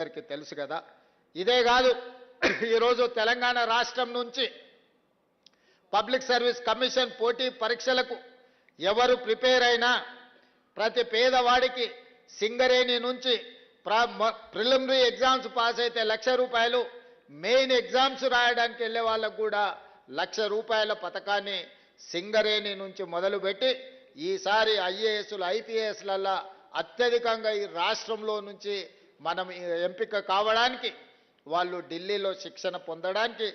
అందరికీ తెలుసు కదా. ఇదే కాదు ఈరోజు తెలంగాణ రాష్ట్రం నుంచి పబ్లిక్ సర్వీస్ కమిషన్ పోటీ పరీక్షలకు ఎవరు ప్రిపేర్ అయినా ప్రతి పేదవాడికి సింగరేణి నుంచి ప్రిలిమినరీ ఎగ్జామ్స్ పాస్ అయితే లక్ష రూపాయలు మెయిన్ ఎగ్జామ్స్ రాయడానికి వెళ్ళే వాళ్ళకు కూడా లక్ష రూపాయల పథకాన్ని సింగరేణి నుంచి మొదలుపెట్టి ఈసారి ఐఏఎస్లు ఐపీఎస్లల్లా అత్యధికంగా ఈ రాష్ట్రంలో నుంచి మనం ఎంపిక కావడానికి వాళ్ళు ఢిల్లీలో శిక్షణ పొందడానికి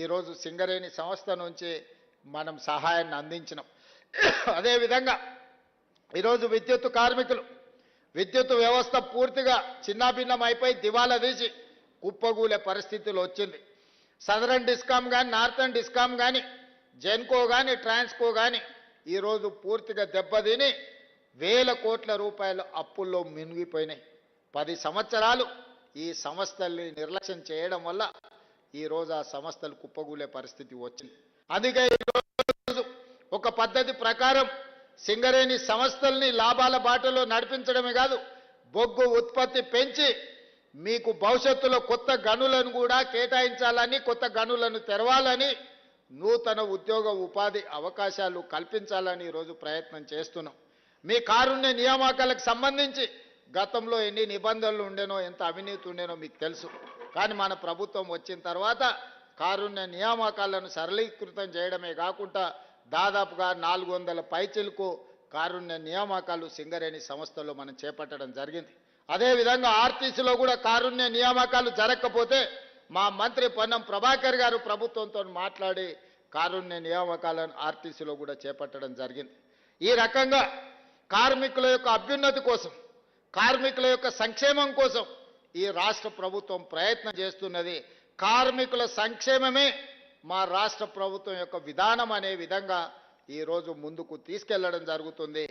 ఈరోజు సింగరేణి సంస్థ నుంచి మనం సహాయాన్ని అందించినాం. అదేవిధంగా ఈరోజు విద్యుత్ కార్మికులు విద్యుత్ వ్యవస్థ పూర్తిగా చిన్నాభిన్నం అయిపోయి దివాలా తీసి కుప్పగూలే పరిస్థితులు వచ్చింది. సదరన్ డిస్కామ్ కానీ నార్థన్ డిస్కామ్ కానీ జెన్కో కానీ ట్రాన్స్కో కానీ ఈరోజు పూర్తిగా దెబ్బతిని వేల కోట్ల రూపాయల అప్పుల్లో మినిగిపోయినాయి పది సంవత్సరాలు ఈ సంస్థల్ని నిర్లక్ష్యం చేయడం వల్ల ఈరోజు ఆ సంస్థలు కుప్పగూలే పరిస్థితి వచ్చింది. అందుకే ఈరోజు ఒక పద్ధతి ప్రకారం సింగరేణి సంస్థల్ని లాభాల బాటలో నడిపించడమే కాదు బొగ్గు ఉత్పత్తి పెంచి మీకు భవిష్యత్తులో కొత్త గనులను కూడా కేటాయించాలని కొత్త గనులను తెరవాలని నూతన ఉద్యోగ ఉపాధి అవకాశాలు కల్పించాలని ఈరోజు ప్రయత్నం చేస్తున్నాం. మీ కారుణ్య నియామకాలకు సంబంధించి గతంలో ఎన్ని నిబంధనలు ఉండేనో ఎంత అవినీతి ఉండేనో మీకు తెలుసు. కానీ మన ప్రభుత్వం వచ్చిన తర్వాత కారుణ్య నియామకాలను సరళీకృతం చేయడమే కాకుండా దాదాపుగా నాలుగు వందల పైచిలకు కారుణ్య నియామకాలు సింగరేణి సంస్థలో మనం చేపట్టడం జరిగింది. అదేవిధంగా ఆర్టీసీలో కూడా కారుణ్య నియామకాలు జరగకపోతే మా మంత్రి పొన్నం ప్రభాకర్ గారు ప్రభుత్వంతో మాట్లాడి కారుణ్య నియామకాలను ఆర్టీసీలో కూడా చేపట్టడం జరిగింది. ఈ రకంగా కార్మికుల యొక్క అభ్యున్నతి కోసం కార్మికుల యొక్క సంక్షేమం కోసం ఈ రాష్ట్ర ప్రభుత్వం ప్రయత్నం చేస్తున్నది. కార్మికుల సంక్షేమమే మా రాష్ట్ర ప్రభుత్వం యొక్క విధానం అనే విధంగా ఈరోజు ముందుకు తీసుకెళ్ళడం జరుగుతుంది.